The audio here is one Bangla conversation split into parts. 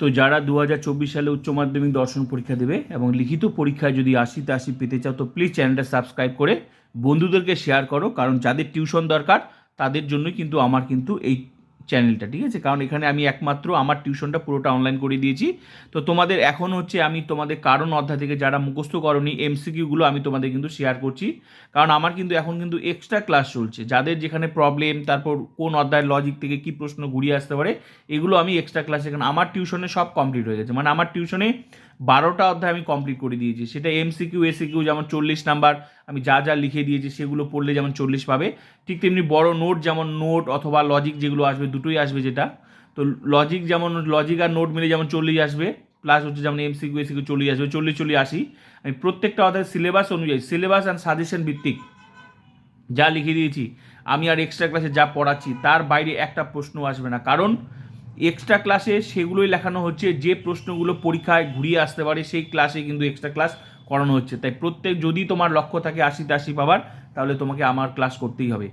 তো যারা দু হাজার চব্বিশ সালে উচ্চ মাধ্যমিক দর্শন পরীক্ষা দেবে এবং লিখিত পরীক্ষায় যদি আশিতে আশি পেতে চাও, তো প্লিজ চ্যানেলটা সাবস্ক্রাইব করে বন্ধুদেরকে শেয়ার করো, কারণ যাদের টিউশন দরকার, তাদের জন্যই কিন্তু আমার কিন্তু এই চ্যানেলটা ঠিক আছে? কারণ এখানে আমি একমাত্র আমার টিউশনটা পুরোটা অনলাইন করে দিয়েছি। তো তোমাদের এখন হচ্ছে আমি তোমাদের কারণ অধ্যায় থেকে যারা মুখস্থ করনি এমসিকিউগুলো আমি তোমাদের কিন্তু শেয়ার করছি। কারণ আমার কিন্তু এখন কিন্তু এক্সট্রা ক্লাস চলছে। যাদের যেখানে প্রবলেম তারপর কোন অধ্যায়ের লজিক থেকে কি প্রশ্ন ঘুরিয়ে আসতে পারে, এগুলো আমি এক্সট্রা ক্লাস এখানে, আমার টিউশনে সব কমপ্লিট হয়ে গেছে। মানে আমার টিউশনে বারোটা অধ্যায় আমি কমপ্লিট করে দিয়েছি। সেটা এমসিকিউ এসিকিউ যেমন চল্লিশ নাম্বার, আমি যা যা লিখে দিয়েছি সেগুলো পড়লে যেমন চল্লিশ পাবে। ঠিক তেমনি বড় নোট যেমন নোট অথবা লজিক যেগুলো আসবে, দুটোই আসবে যেটা। তো লজিক যেমন লজিক আর নোট মিলে যেমন চল্লিশ আসবে প্লাস হচ্ছে যেমন এমসিকিউ এসিকিউ চল্লিশ আসবে, চল্লিশ চল্লিশ আসি আমি প্রত্যেকটা অধ্যায় সিলেবাস অনুযায়ী সিলেবাস অ্যান্ড সাজেশন ভিত্তিক যা লিখে দিয়েছি, আমি আর এক্সট্রা ক্লাসে যা পড়াচ্ছি, তার বাইরে একটা প্রশ্ন আসবে না। কারণ এক্সট্রা ক্লাসে সেগুলোই লেখানো হচ্ছে, যে প্রশ্নগুলো পরীক্ষায় ঘুরিয়ে আসতে পারে, সেই ক্লাসে কিন্তু এক্সট্রা ক্লাস করানো হচ্ছে। তাই প্রত্যেক যদি তোমার লক্ষ্য থাকে আশিতে আশি পাবার, তাহলে তোমাকে আমার ক্লাস করতেই হবে।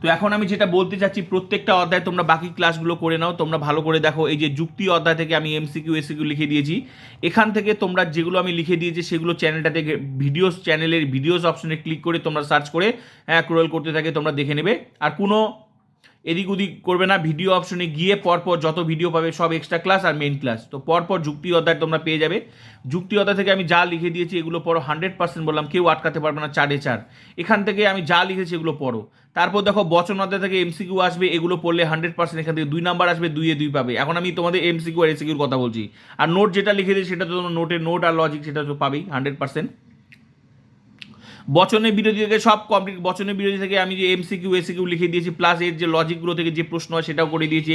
তো এখন আমি যেটা বলতে চাচ্ছি, প্রত্যেকটা অধ্যায় তোমরা বাকি ক্লাসগুলো করে নাও, তোমরা ভালো করে দেখো। এই যে যুক্তি অধ্যায় থেকে আমি এমসিকিউ এসিকিউ লিখে দিয়েছি, এখান থেকে তোমরা যেগুলো আমি লিখে দিয়েছি, সেগুলো চ্যানেলটা থেকে ভিডিওস চ্যানেলের ভিডিওস অপশনে ক্লিক করে তোমরা সার্চ করে হ্যাঁ ক্রোল করতে থাকে, তোমরা দেখে নেবে। আর কোনো এদিক ওদিক করবে না ভিডিও অপশনে গিয়ে পরপর যত ভিডিও পাবে সব এক্সট্রা ক্লাস আর মেইন ক্লাস তো পরপর যুক্তি অধ্যায় তোমরা পেয়ে যাবে। যুক্তি অধ্যায় থেকে আমি যা লিখে দিয়েছি এগুলো পড়ো হান্ড্রেড পার্সেন্ট বললাম, কেউ আটকাতে পারবে না চারে চার। এখান থেকে আমি যা লিখেছি এগুলো পড়ো। তারপর দেখো বচন অধ্যায় থেকে এমসিকিউ আসবে, এগুলো পড়লে হান্ড্রেড পার্সেন্ট এখান থেকে দুই নাম্বার আসবে, দুইয়ে দুই পাবে। এখন আমি তোমাদের এমসিকিউ আর এসিকিউর কথা বলছি। আর নোট যেটা লিখে দিই সেটা তো নোটের নোট আর লজিক সেটা তো পাবেই হান্ড্রেড পার্সেন্ট বচনের বিরোধী থেকে সব কমপ্লিট বচনের বিরোধী থেকে আমি যে এমসিকিউ এসিকিউ লিখে দিয়েছি প্লাস এর যে লজিকগুলো থেকে যে প্রশ্ন হয় সেটাও করে দিয়েছি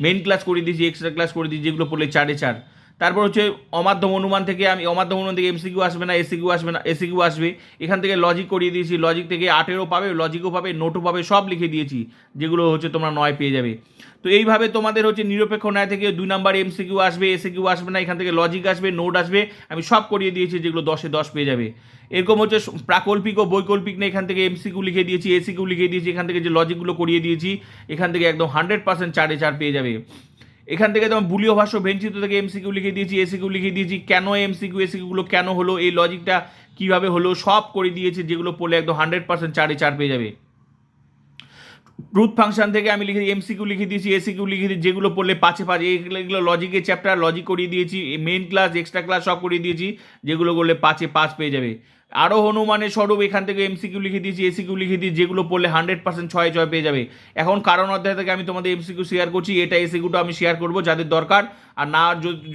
মেন ক্লাস করে দিয়েছি এক্সট্রা ক্লাস করে দিয়েছি, যেগুলো পড়লে চারে চার। তারপর হচ্ছে অমাধ্যম অনুমান থেকে আমি, অমাধ্যম অনুমান থেকে এমসিকিউ আসবে না এসিকিউ আসবে না এসিকিউ আসবে। এখান থেকে লজিক করিয়ে দিয়েছি লজিক থেকে আটেরও পাবে লজিকও পাবে নোটও পাবে, সব লিখে দিয়েছি, যেগুলো হচ্ছে তোমরা নয় পেয়ে যাবে। তো এইভাবে তোমাদের হচ্ছে নিরপেক্ষ ন্যায় থেকে দুই নাম্বার এমসিকিউ আসবে এসিকিউ আসবে না, এখান থেকে লজিক আসবে নোট আসবে, আমি সব করিয়ে দিয়েছি, যেগুলো দশে দশ পেয়ে যাবে। এরকম হচ্ছে প্রাকল্পিক ও বৈকল্পিক না এখান থেকে এমসিকিউ লিখে দিয়েছি এসিকিউ লিখে দিয়েছি, এখান থেকে যে লজিকগুলো করিয়ে দিয়েছি, এখান থেকে একদম হান্ড্রেড পার্সেন্ট চারে চার পেয়ে যাবে। এখান থেকে তোমার বুলীয় ভাষ্য ভেঞ্চিত থেকে এমসিকিউ লিখে দিয়েছি এসিকিউ লিখে দিয়েছি, কেন এমসিকিউ এসিকিউগুলো কেন হলো, এই লজিকটা কীভাবে হলো, সব করে দিয়েছে, যেগুলো পড়লে একদম হান্ড্রেড পার্সেন্ট চারে চার পেয়ে যাবে। ট্রুথ ফাংশন থেকে আমি লিখে এমসিকিউ লিখে দিয়েছি এসিকিউ লিখে দিয়েছি, যেগুলো পড়লে পাঁচে পাঁচ এগুলো লজিকের চ্যাপ্টার লজিক করিয়ে দিয়েছি মেইন ক্লাস এক্সট্রা ক্লাস সব করিয়ে দিয়েছি, যেগুলো করলে পাঁচে পাঁচ পেয়ে যাবে। আরও হনুমানের স্বরূপ এখান থেকে এমসিকিউ লিখে দিয়েছি এসিকিউ লিখে দিয়েছি, যেগুলো পড়লে হান্ড্রেড পার্সেন্ট ছয় ছয় পেয়ে যাবে। এখন কারণ অধ্যায় থেকে আমি তোমাদের এমসিকিউ শেয়ার করছি, এটা এসিকিউটা আমি শেয়ার করব যাদের দরকার। আর না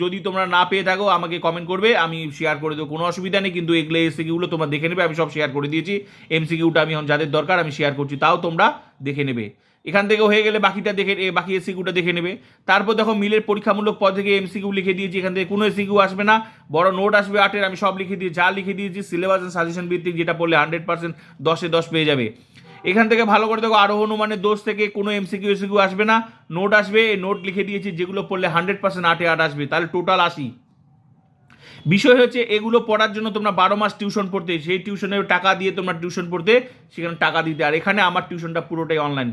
যদি তোমরা না পেয়ে থাকো, আমাকে কমেন্ট করবে, আমি শেয়ার করে দেবো, কোনো অসুবিধা নেই, কিন্তু এগুলো এসিকিউগুলো তোমরা দেখে নেবে, আমি সব শেয়ার করে দিয়েছি। এমসিকিউটা আমি এখন যাদের দরকার, আমি শেয়ার করছি, তাও তোমরা দেখে নেবে। এখান থেকে হয়ে গেলে বাকিটা দেখে বাকি এসিকিউটা দেখে নেবে। তারপর দেখো মিলের পরীক্ষামূলক পদ থেকে এমসিকিউ লিখে দিয়েছি, এখান থেকে কোনো এসিকিউ আসবে না। বড় নোট আসবে আটের, আমি সব লিখে দিয়ে, যা লিখে দিয়েছি সিলেবাস অ্যান্ড সাজেশন ভিত্তিক যেটা পড়লে হান্ড্রেড পার্সেন্ট দশে দশ পেয়ে যাবে। এখান থেকে ভালো করে দেখো আরও হনুমানের দোষ থেকে কোনো এমসিকিউ, এসিকিউ আসবে না। নোট আসবে নোট লিখে দিয়েছি, যেগুলো পড়লে হান্ড্রেড পার্সেন্ট আটে আট আসবে, তাহলে টোটাল আসি বিষয় হচ্ছে এগুলো পড়ার জন্য তোমরা বারো মাস টিউশন পড়তে, সেই টিউশনের টাকা দিয়ে তোমরা টিউশন পড়তে সেখানে টাকা দিতে। আর এখানে আমার টিউশনটা পুরোটাই অনলাইন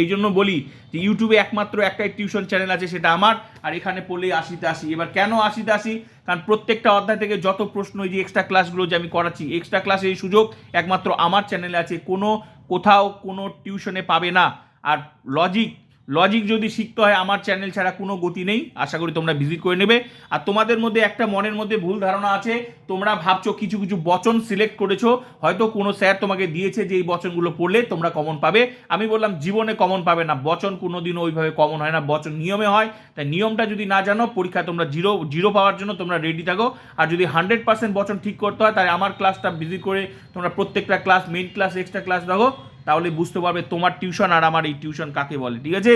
এই জন্য বলি যে ইউটিউবে একমাত্র একটাই টিউশন চ্যানেল আছে, সেটা আমার। আর এখানে পড়লেই আশিতে আসি। এবার কেন আশিতে আসি? কারণ প্রত্যেকটা অধ্যায় থেকে যত প্রশ্ন যে এক্সট্রা ক্লাসগুলো যে আমি করাচ্ছি এক্সট্রা ক্লাসের এই সুযোগ একমাত্র আমার চ্যানেলে আছে। কোনো কোথাও কোনো টিউশনে পাবে না। আর লজিক লজিক যদি শিখতে হয়, আমার চ্যানেল ছাড়া কোনো গতি নেই। আশা করি তোমরা ভিজিট করে নেবে। আর তোমাদের মধ্যে একটা মনের মধ্যে ভুল ধারণা আছে। তোমরা ভাবছ কিছু কিছু বচন সিলেক্ট করেছ। হয়তো কোনো স্যার তোমাকে দিয়েছে যে এই বচনগুলো পড়লে তোমরা কমন পাবে। আমি বললাম, জীবনে কমন পাবে না। বচন কোনোদিনও ওইভাবে কমন হয় না। বচন নিয়মে হয়। তাই নিয়মটা যদি না জানো পরীক্ষায় তোমরা জিরো জিরো পাওয়ার জন্য তোমরা রেডি থাকো। আর যদি হান্ড্রেড পার্সেন্ট বচন ঠিক করতে হয়, তাহলে আমার ক্লাসটা ভিজিট করে তোমরা প্রত্যেকটা class main class extra class দেখো তাহলে বুঝতে পারবে তোমার টিউশন আর আমার এই টিউশন কাকে বলে, ঠিক আছে?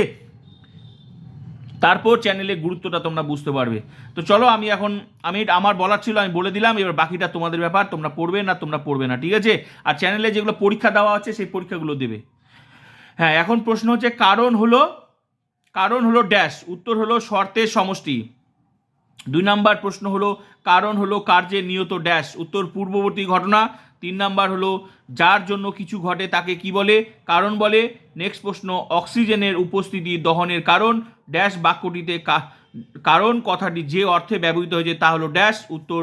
তারপর চ্যানেলের গুরুত্বটা তোমরা বুঝতে পারবে। তো চলো আমি এখন, আমি আমার বলার ছিল, আমি বলে দিলাম, এবার বাকিটা তোমাদের ব্যাপার, তোমরা পড়বে না, তোমরা পড়বে না, ঠিক আছে? আর চ্যানেলে যেগুলো পরীক্ষা দেওয়া আছে, সেই পরীক্ষাগুলো দেবে। হ্যাঁ এখন প্রশ্ন হচ্ছে, কারণ হলো কারণ হলো ড্যাশ উত্তর হলো শর্তের সমষ্টি। দুই নাম্বার প্রশ্ন হলো, কারণ হলো কার্যে নিয়ত ড্যাশ? উত্তর পূর্ববর্তী ঘটনা। তিন নাম্বার হলো, যার জন্য কিছু ঘটে তাকে কি বলে? কারণ বলে। নেক্সট প্রশ্ন, অক্সিজেনের উপস্থিতি দহনের কারণ? ড্যাশ বাক্যটিতে কারণ কথাটি যে অর্থে ব্যবহৃত হয়েছে তা হলো ড্যাশ। উত্তর,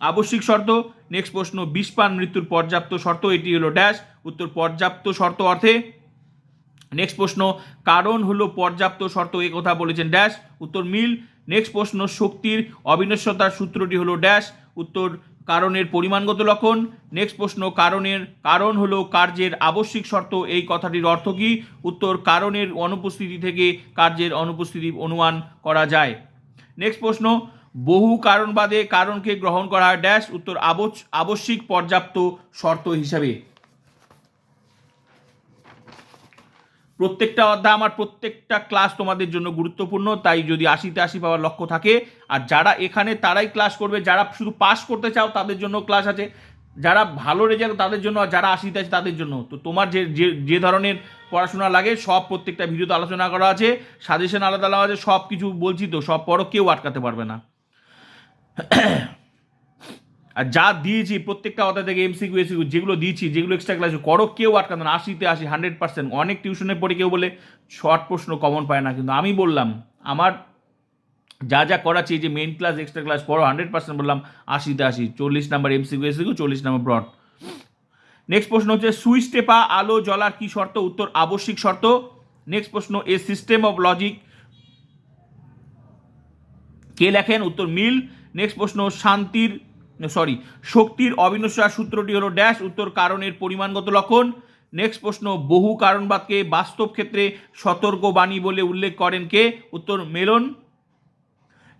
আবশ্যিক শর্ত। নেক্সট প্রশ্ন বিষপান মৃত্যুর পর্যাপ্ত শর্ত, এটি হলো ড্যাশ। উত্তর, পর্যাপ্ত শর্ত অর্থে নেক্সট প্রশ্ন, কারণ হলো পর্যাপ্ত শর্ত, এ কথা বলেছেন ড্যাশ উত্তর, মিল। নেক্সট প্রশ্ন, শক্তির অবিনশ্বতার সূত্রটি হলো ড্যাশ উত্তর, কারণের পরিমাণগত লক্ষণ। নেক্সট প্রশ্ন, কারণের, কারণ হলো কার্যের আবশ্যিক শর্ত, এই কথাটির অর্থ কী? উত্তর, কারণের অনুপস্থিতি থেকে কার্যের অনুপস্থিতি অনুমান করা যায়। নেক্সট প্রশ্ন, বহু কারণবাদে কারণকে গ্রহণ করা হয় ড্যাশ উত্তর আবশ্যিক পর্যাপ্ত শর্ত হিসাবে। প্রত্যেকটা অধ্যায় আমার প্রত্যেকটা ক্লাস তোমাদের জন্য গুরুত্বপূর্ণ, তাই যদি আশিতে আশি পাওয়ার লক্ষ্য থাকে, আর যারা এখানে তারাই ক্লাস করবে, যারা শুধু পাস করতে চাও তাদের জন্য ক্লাস আছে, যারা ভালো রেজাল্ট তাদের জন্য, আর যারা আশিতে আছে তাদের জন্য। তো তোমার যে যে ধরনের পড়াশোনা লাগে, সব প্রত্যেকটা ভিডিওতে আলোচনা করা আছে সাজেশন আলাদা আলাদা আছে সব কিছু বলছি তো, সব পড়ো, কেউ আটকাতে পারবে না। আর যা দিয়েছি প্রত্যেকটা কথা থেকে এমসিকিউ এসিকিউ যেগুলো দিয়েছি, যেগুলো এক্সট্রা ক্লাস করো কেউ আটকাতে না, আশিতে আসি হান্ড্রেড পার্সেন্ট অনেক টিউশনে পড়ে কেউ বলে শর্ট প্রশ্ন কমন পায় না, কিন্তু আমি বললাম, আমার যা যা করাচ্ছি যে মেন ক্লাস এক্সট্রা ক্লাস পড়ো হান্ড্রেড পার্সেন্ট বললাম, আশিতে আশি, চল্লিশ নাম্বার এমসিকিউ এসিকিউ চল্লিশ নাম্বার ব্রড নেক্সট প্রশ্ন হচ্ছে, সুইচ টেপা, আলো, জ্বলার কি শর্ত? উত্তর, আবশ্যিক শর্ত। নেক্সট প্রশ্ন, এ সিস্টেম অফ লজিক কে লেখেন? উত্তর, মিল। নেক্সট প্রশ্ন, শান্তির সরি শক্তির অবিনশ্বর সূত্রটি হলো ড্যাশ উত্তর কারণের পরিমাণগত লক্ষণ। নেক্সট প্রশ্ন, বহু কারণবাদকে বাস্তব ক্ষেত্রে সতর্কবাণী বলে উল্লেখ করেন কে? উত্তর, মেলন।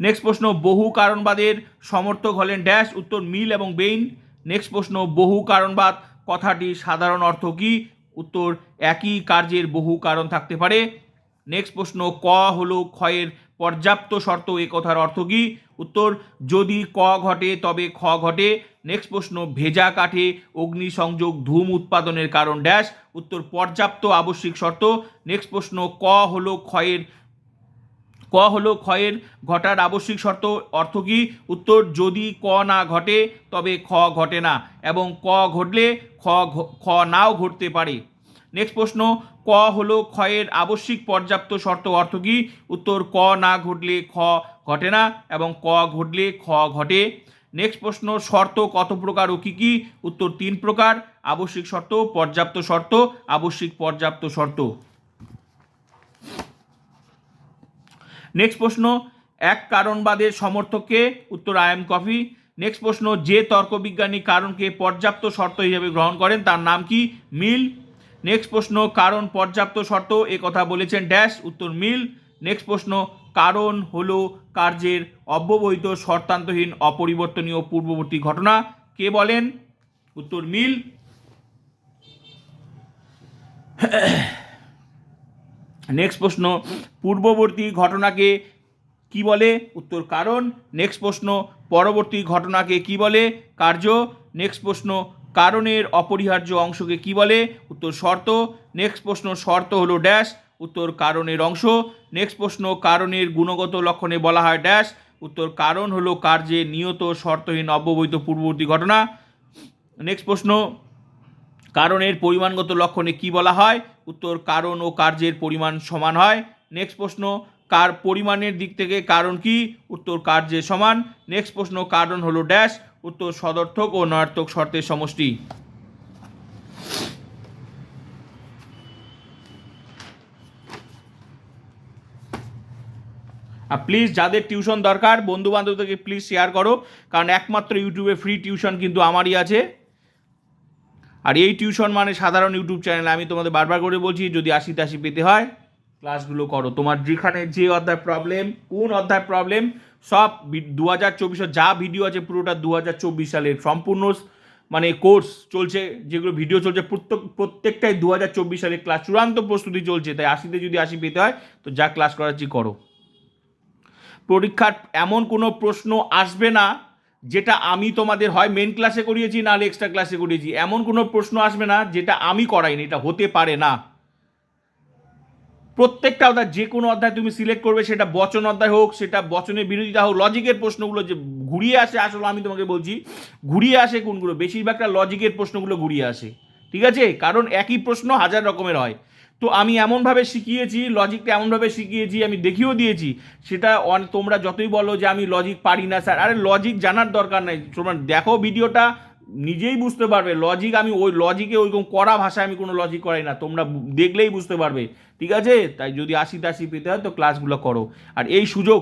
নেক্সট প্রশ্ন, বহু কারণবাদের সমর্থক হলেন ড্যাশ উত্তর, মিল এবং বেইন। নেক্সট প্রশ্ন, বহু কারণবাদ, কথাটি সাধারণ অর্থ কি? উত্তর, একই কার্যের বহু কারণ থাকতে পারে। নেক্সট প্রশ্ন, ক হলো ক্ষয়ের পর্যাপ্ত শর্ত এ কথার অর্থ কি? উত্তর, যদি ক ঘটে, তবে খ ঘটে। নেক্সট প্রশ্ন, ভেজা কাঠে অগ্নিসংযোগ ধূম উৎপাদনের কারণ ড্যাশ। উত্তর, পর্যাপ্ত আবশ্যিক শর্ত। নেক্সট প্রশ্ন, ক হলো ক্ষয়ের, ক হলো ক্ষয়ের ঘটার আবশ্যিক শর্ত, অর্থ কি? উত্তর, যদি ক না ঘটে, তবে খ ঘটে না এবং ক ঘটলে খ খ নাও ঘটতে পারে। নেক্সট প্রশ্ন, ক হলো ক্ষয়ের আবশ্যিক পর্যাপ্ত শর্ত অর্থ কি? উত্তর, ক না ঘটলে খ ঘটে না এবং ক ঘটলে খ ঘটে। নেক্সট প্রশ্ন, শর্ত কত প্রকার ও কী কী? উত্তর, তিন প্রকার। আবশ্যিক শর্ত, পর্যাপ্ত শর্ত, আবশ্যিক পর্যাপ্ত শর্ত। নেক্সট প্রশ্ন, এক কারণবাদের সমর্থককে উত্তর, আই এম কফি। নেক্সট প্রশ্ন, যে তর্কবিজ্ঞানী কারণকে পর্যাপ্ত শর্ত হিসেবে গ্রহণ করেন, তার নাম কি? মিল নেক্সট প্রশ্ন, কারণ পর্যাপ্ত শর্ত? এ কথা বলেছেন ড্যাশ উত্তর মিল। নেক্সট প্রশ্ন, কারণ হলো কার্যের অব্যবহিত শর্তান্তহীন, অপরিবর্তনীয়, পূর্ববর্তী ঘটনা। কে বলেন? উত্তর মিল। নেক্সট প্রশ্ন, পূর্ববর্তী ঘটনাকে কি বলে? উত্তর কারণ। নেক্সট প্রশ্ন, পরবর্তী ঘটনাকে কি বলে? কার্য। নেক্সট প্রশ্ন কারণের অপরিহার্য অংশকে কি বলে? উত্তর শর্ত। নেক্সট প্রশ্ন শর্ত হলো ড্যাশ। উত্তর কারণের অংশ। নেক্সট প্রশ্ন কারণের গুণগত লক্ষণে বলা হয় ড্যাশ। উত্তর কারণ হলো কার্যে নিয়ত শর্তহীন অব্যবহিত পূর্ববর্তী ঘটনা। নেক্সট প্রশ্ন কারণের পরিমাণগত লক্ষণে কি বলা হয়? উত্তর কারণ ও কার্যের পরিমাণ সমান হয়। নেক্সট প্রশ্ন কার পরিমাণের দিক থেকে কারণ কি? উত্তর কার্যের সমান? নেক্সট প্রশ্ন, কারণ হলো ড্যাশ উত্তর সদর্থক ও নয়ার্থক শর্তের সমষ্টি। আর প্লিজ যাদের টিউশন দরকার বন্ধু বান্ধবদেরকে প্লিজ শেয়ার করো। কারণ একমাত্র ইউটিউবে ফ্রি টিউশন কিন্তু আমারই আছে। আর এই টিউশন মানে সাধারণ ইউটিউব চ্যানেল আমি তোমাদের বারবার করে বলছি, যদি আশি তাশি পেতে হয় ক্লাসগুলো করো। তোমার যেখানে যে অধ্যায় প্রবলেম কোন অধ্যায় প্রবলেম সব দু হাজার চব্বিশের যা ভিডিও আছে পুরোটা দু হাজার চব্বিশ সালের সম্পূর্ণ মানে কোর্স চলছে, যেগুলো ভিডিও চলছে, প্রত্যেক প্রত্যেকটাই দু হাজার চব্বিশ সালের ক্লাস চূড়ান্ত প্রস্তুতি চলছে, তাই আশিতে যদি আশি পেতে হয়, তো যা ক্লাস করাচ্ছি করো। পরীক্ষার এমন কোনো প্রশ্ন আসবে না, যেটা আমি তোমাদের হয় মেন ক্লাসে করিয়েছি নাহলে এক্সট্রা ক্লাসে করিয়েছি। এমন কোনো প্রশ্ন আসবে না, যেটা আমি করাইনি, এটা হতে পারে না। প্রত্যেকটা অধ্যায়, যে কোনো অধ্যায় তুমি সিলেক্ট করবে, সেটা বচন অধ্যায় হোক, সেটা বচনের বিরোধিতা হোক, লজিকের প্রশ্নগুলো যে ঘুরিয়ে আসে, আসলে আমি তোমাকে বলছি, ঘুরিয়ে আসে কোনগুলো? বেশিরভাগটা লজিকের প্রশ্নগুলো ঘুরিয়ে আসে। ঠিক আছে? কারণ একই প্রশ্ন হাজার রকমের হয়। তো আমি এমনভাবে শিখিয়েছি লজিকটা এমনভাবে শিখিয়েছি, আমি দেখিয়েও দিয়েছি, সেটা অন- তোমরা যতই বলো যে আমি লজিক পারি না স্যার আরে লজিক জানার দরকার নাই। তোমরা দেখো ভিডিওটা নিজেই বুঝতে পারবে। লজিক আমি ওই লজিকে ওইরকম কড়া ভাষায় আমি কোনো লজিক করাই না। তোমরা দেখলেই বুঝতে পারবে। ঠিক আছে? তাই যদি আশি তাশি পেতে হয় তো ক্লাসগুলো করো। আর এই সুযোগ,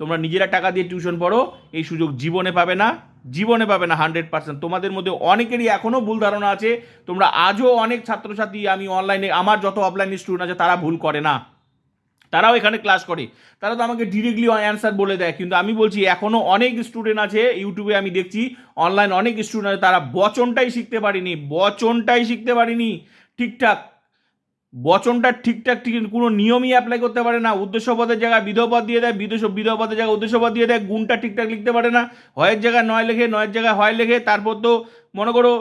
তোমরা নিজেরা টাকা দিয়ে টিউশন পড়ো, এই সুযোগ জীবনে পাবে না, জীবনে পাবে না হান্ড্রেড পার্সেন্ট তোমাদের মধ্যে অনেকেরই এখনও ভুল ধারণা আছে, তোমরা আজও অনেক ছাত্রছাত্রী আমি অনলাইনে আমার যত অফলাইন স্টুডেন্ট আছে, তারা ভুল করে না। তারাও এখানে ক্লাস করে। তারা তো আমাকে ডিরেক্টলি অ্যান্সার বলে দেয়, কিন্তু আমি বলছি এখনও অনেক স্টুডেন্ট আছে ইউটিউবে আমি দেখছি অনলাইন অনেক স্টুডেন্ট আছে, তারা বচনটাই শিখতে পারিনি, বচনটাই শিখতে পারিনি। ঠিকঠাক বচনটা ঠিকঠাক ঠিক কোনো নিয়মই অ্যাপ্লাই করতে পারে না উদ্দেশ্যপদের জায়গায় বিধপদ দিয়ে দেয় বিদেশ বিধপদের জায়গায় উদ্দেশ্যপদ দিয়ে দেয়, গুণটা ঠিকঠাক লিখতে পারে না, হয়ের জায়গায় নয় লেখে, নয়ের জায়গায় হয় লেখে, তারপর তো মনে করো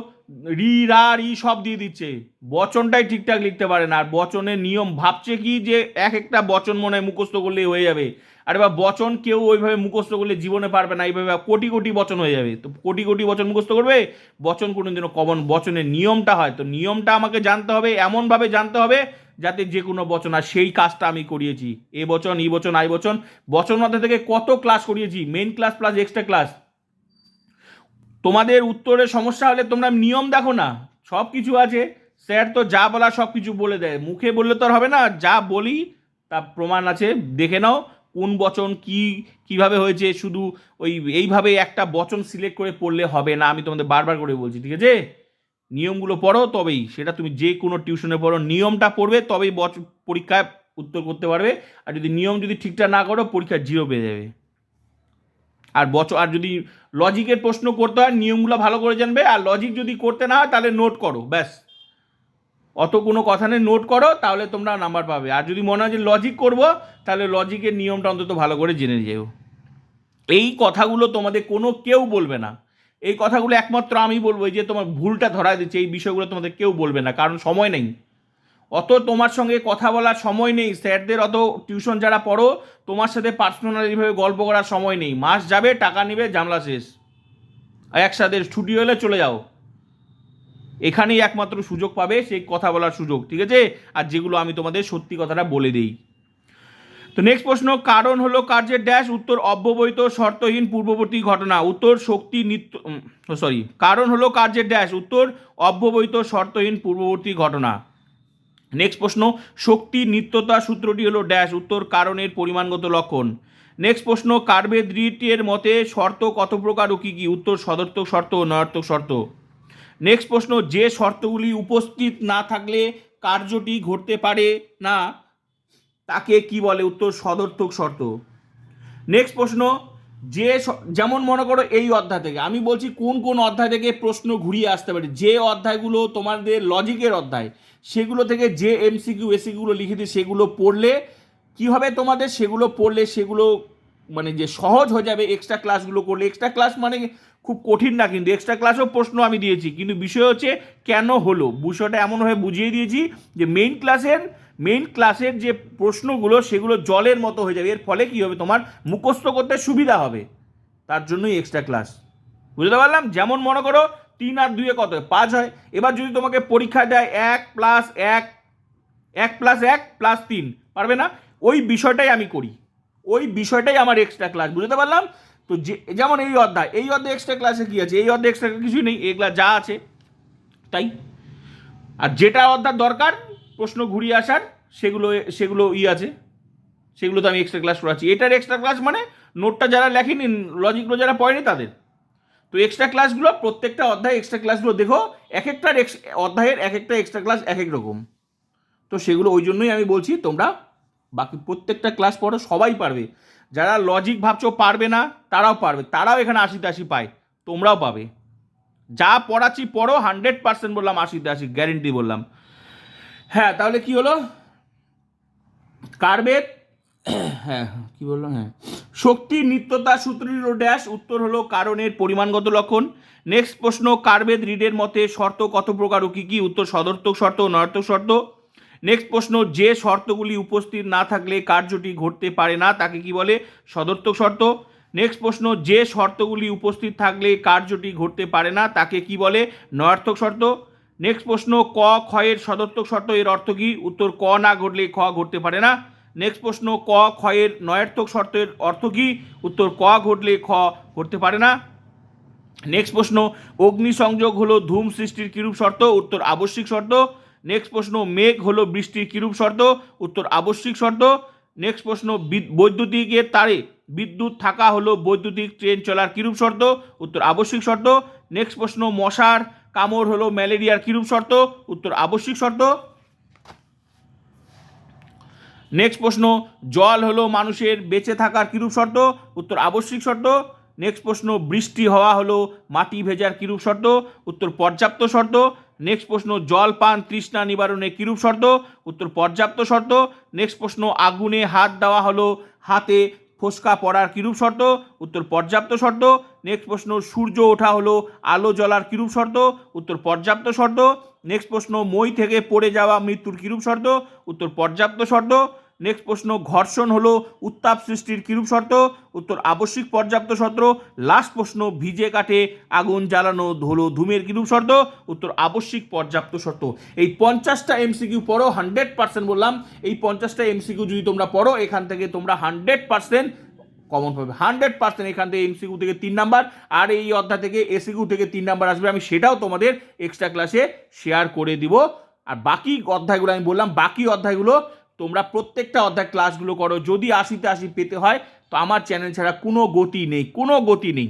রি, রা, রি সব দিয়ে দিচ্ছে, বচনটাই ঠিকঠাক লিখতে পারে না, আর বচনের নিয়ম ভাবছে কি যে এক একটা বচন মনে হয় মুখস্থ করলেই হয়ে যাবে আরে বা বচন কেউ ওইভাবে মুখস্থ করলে জীবনে পারবে না, এইভাবে কোটি কোটি বচন হয়ে যাবে। তো কোটি কোটি বচন মুখস্থ করবে? বচন কোনো দিনও কমন, বচনের নিয়মটা হয়। তো নিয়মটা আমাকে জানতে হবে, এমনভাবে জানতে হবে যাতে যে কোনো বচন, আর সেই কাজটা আমি করিয়েছি। এ বচন, ই বচন, আই বচন বচন মধ্যে থেকে কত ক্লাস করিয়েছি? Main class plus extra class তোমাদের উত্তরের সমস্যা হলে তোমরা নিয়ম দেখো না। সব কিছু আছে। স্যার তো যা বলা সব কিছু বলে দেয়। মুখে বললে তো আর হবে না। যা বলি তা প্রমাণ আছে। দেখে নাও। কোন বচন কি, কীভাবে হয়েছে, শুধু ওই এইভাবে একটা বচন সিলেক্ট করে পড়লে হবে না, আমি তোমাদের বারবার করে বলছি, ঠিক আছে? নিয়মগুলো পড়ো তবেই, সেটা তুমি যে কোনো টিউশনে পড়ো, নিয়মটা পড়বে তবেই বচ, পরীক্ষায় উত্তর করতে পারবে, আর যদি নিয়ম যদি ঠিকঠাক না করো, পরীক্ষা জিরো পেয়ে যাবে। আর বচ, আর যদি লজিকের প্রশ্ন করতে হয়, নিয়মগুলো ভালো করে জানবে, আর লজিক যদি করতে না হয়, তাহলে নোট করো, ব্যাস। অত কোনো কথা নেই নোট করো, তাহলে তোমরা নাম্বার পাবে। আর যদি মনে হয় যে লজিক করব, তাহলে লজিকের নিয়মটা অন্তত ভালো করে জেনে যেও। এই কথাগুলো তোমাদের কোনো কেউ বলবে না। এই কথাগুলো একমাত্র আমি বলব যে তোমার ভুলটা ধরা দিচ্ছে, এই বিষয়গুলো তোমাদের কেউ বলবে না, কারণ সময় নেই। অত তোমার সঙ্গে কথা বলার সময় নেই, স্যারদের অত টিউশন যারা পড়ো, তোমার সাথে পার্সোনালিভাবে গল্প করার সময় নেই। মাস যাবে, টাকা নেবে জামলা শেষ। একসাথে ছুটি হলে চলে যাও। এখানেই একমাত্র সুযোগ পাবে সেই কথা বলার সুযোগ, ঠিক আছে? আর যেগুলো আমি তোমাদের সত্যি কথাটা বলে দিই। তো নেক্সট প্রশ্ন, কারণ হলো কার্যের ড্যাশ উত্তর অব্যবহিত, শর্তহীন, পূর্ববর্তী ঘটনা। উত্তর, শক্তি, নিত্য সরি কারণ হলো কার্যের ড্যাশ উত্তর অব্যবহিত, শর্তহীন, পূর্ববর্তী ঘটনা। নেক্সট প্রশ্ন, শক্তি, নিত্যতা সূত্রটি হলো ড্যাশ উত্তর কারণের পরিমাণগত লক্ষণ। নেক্সট প্রশ্ন কার্বেদ্রিটের মতে শর্ত কত প্রকার ও কী কী? উত্তর সদর্থক শর্ত ও নয়ার্থক শর্ত। নেক্সট প্রশ্ন, যে শর্তগুলি উপস্থিত না থাকলে কার্যটি ঘটতে পারে না, তাকে কি বলে উত্তর? সদর্থক শর্ত। নেক্সট প্রশ্ন, যে যেমন মনে করো এই অধ্যায় থেকে, আমি বলছি কোন কোন অধ্যায় থেকে প্রশ্ন ঘুরিয়ে আসতে পারে। যে অধ্যায়গুলো তোমাদের লজিকের অধ্যায়, সেগুলো থেকে যে এমসিকিউ এসিগুলো লিখে দিই, সেগুলো পড়লে কি হবে তোমাদের? সেগুলো পড়লে সেগুলো মানে যে সহজ হয়ে যাবে এক্সট্রা ক্লাসগুলো করলে। এক্সট্রা ক্লাস মানে খুব কঠিন না কিন্তু এক্সট্রা ক্লাসও প্রশ্ন আমি দিয়েছি। কিন্তু বিষয় হচ্ছে, কেন হলো? বিষয়টা এমনভাবে বুঝিয়ে দিয়েছি যে মেইন ক্লাসের মেইন ক্লাসের যে প্রশ্নগুলো, সেগুলো জলের মতো হয়ে যাবে। এর ফলে কি হবে? তোমার মুখস্থ করতে সুবিধা হবে। তার জন্যই এক্সট্রা ক্লাস বুঝতে পারলাম? যেমন মনে করো, তিন আর দুয়ে কত? হয়? পাঁচ হয়। এবার যদি তোমাকে পরীক্ষা দেয় এক প্লাস এক এক প্লাস এক প্লাস তিন, পারবে না? ওই বিষয়টাই আমি করি। ওই বিষয়টাই আমার এক্সট্রা ক্লাস বুঝতে পারলাম? তো যে যেমন এই অধ্যায় এই অধ্যায় এক্সট্রা ক্লাসে কী আছে? এই অধ্যায় এক্সট্রা কিছুই নেই এগুলা যা আছে, তাই? আর যেটা অধ্যায় দরকার, প্রশ্ন ঘুরিয়ে আসার, সেগুলো সেগুলো ই আছে। সেগুলো তো আমি এক্সট্রা ক্লাস করাচ্ছি। এটার এক্সট্রা ক্লাস মানে নোটটা যারা লেখেনি লজিকগুলো যারা পড়েনি তাদের। তো এক্সট্রা ক্লাসগুলো প্রত্যেকটা অধ্যায় এক্সট্রা ক্লাসগুলো দেখো এক একটা অধ্যায়ের এক একটা এক্সট্রা ক্লাস এক এক রকম। তো সেগুলো ওই জন্যই আমি বলছি, তোমরা বাকি প্রত্যেকটা ক্লাস পড়ো, সবাই পারবে। যারা লজিক ভাবছ পারবে না, তারাও পারবে। তারাও এখানে আশিতে আশি পায়, তোমরাও পাবে। যা পড়াচ্ছি পড়ো হান্ড্রেড পার্সেন্ট বললাম আশিতে আশি গ্যারেন্টি বললাম। হ্যাঁ তাহলে কি হলো? কার্বেট হ্যাঁ কি বলল? হ্যাঁ। শক্তি, নিত্যতা সূত্রের ড্যাশ উত্তর হলো কারণের পরিমাণগত লক্ষণ। নেক্সট প্রশ্ন, কার্বেদ, রিডের মতে শর্ত কত প্রকার ও কী কী? উত্তর সদর্থক শর্ত ও নয়ার্থক শর্ত। নেক্সট প্রশ্ন, যে শর্তগুলি উপস্থিত না থাকলে কার্যটি ঘটতে পারে না, তাকে কি বলে? সদর্থক শর্ত। নেক্সট প্রশ্ন, যে শর্তগুলি উপস্থিত থাকলে কার্যটি ঘটতে পারে না, তাকে কি বলে? নয়ার্থক শর্ত। নেক্সট প্রশ্ন, ক ক্ষয়ের সদর্থক শর্ত, এর অর্থ কি? উত্তর, ক না ঘটলে খ ঘটতে পারে না। নেক্সট প্রশ্ন, ক ক্ষয়ের নয়ার্থক শর্তের অর্থ কি? উত্তর, ক ঘটলে খ ঘটতে পারে না। নেক্সট প্রশ্ন, অগ্নিসংযোগ হলো ধূম সৃষ্টির কিরূপ শর্ত? উত্তর, আবশ্যিক শর্ত। নেক্সট প্রশ্ন, মেঘ হলো বৃষ্টির কিরূপ শর্ত? উত্তর, আবশ্যিক শর্ত। নেক্সট প্রশ্ন, বিদ- বৈদ্যুতিকের তারে বিদ্যুৎ থাকা হলো বৈদ্যুতিক ট্রেন চলার কিরূপ শর্ত? উত্তর, আবশ্যিক শর্ত। নেক্সট প্রশ্ন, মশার কামড় হলো ম্যালেরিয়ার কিরূপ শর্ত? উত্তর, আবশ্যিক শর্ত। নেক্সট প্রশ্ন, জল হলো মানুষের বেঁচে থাকার কিরূপ শর্ত? উত্তর, আবশ্যিক শর্ত। নেক্সট প্রশ্ন, বৃষ্টি হওয়া হলো মাটি ভেজার কিরূপ শর্ত? উত্তর, পর্যাপ্ত শর্ত। নেক্সট প্রশ্ন, জল, পান, তৃষ্ণা নিবারণে কিরূপ শর্ত? উত্তর, পর্যাপ্ত শর্ত। নেক্সট প্রশ্ন, আগুনে হাত দেওয়া হলো, হাতে ফোসকা পড়ার কিরূপ শর্ত? উত্তর, পর্যাপ্ত শর্ত। নেক্সট প্রশ্ন, সূর্য ওঠা হলো, আলো জ্বলার কিরূপ শর্ত? উত্তর, পর্যাপ্ত শর্ত। নেক্সট প্রশ্ন, মই থেকে পড়ে যাওয়া মৃত্যুর কিরূপ শর্ত? উত্তর, পর্যাপ্ত শর্ত। নেক্সট প্রশ্ন, ঘর্ষণ হলো উত্তাপ সৃষ্টির কিরূপ শর্ত? উত্তর, আবশ্যিক পর্যাপ্ত শর্ত। লাস্ট প্রশ্ন, ভিজে কাঠে আগুন জ্বালানো হলো ধূমের কিরূপ শর্ত? উত্তর, আবশ্যিক পর্যাপ্ত শর্ত। এই পঞ্চাশটা এমসিকিউ পড়ো হান্ড্রেড পার্সেন্ট বললাম। এই পঞ্চাশটা এমসিকিউ যদি তোমরা পড়ো, এখান থেকে তোমরা হান্ড্রেড পার্সেন্ট কমন পাবে। হান্ড্রেড পার্সেন্ট এখান থেকে এমসিকিউ থেকে তিন নাম্বার। আর এই অধ্যায় থেকে এসিকিউ থেকে তিন নাম্বার আসবে। আমি সেটাও তোমাদের এক্সট্রা ক্লাসে শেয়ার করে দিব। আর বাকি অধ্যায়গুলো আমি বললাম। বাকি অধ্যায়গুলো তোমরা প্রত্যেকটা অধ্যায় ক্লাসগুলো করো। যদি আশিতে আশি পেতে হয়, তো আমার চ্যানেল ছাড়া কোনো গতি নেই, কোনো গতি নেই।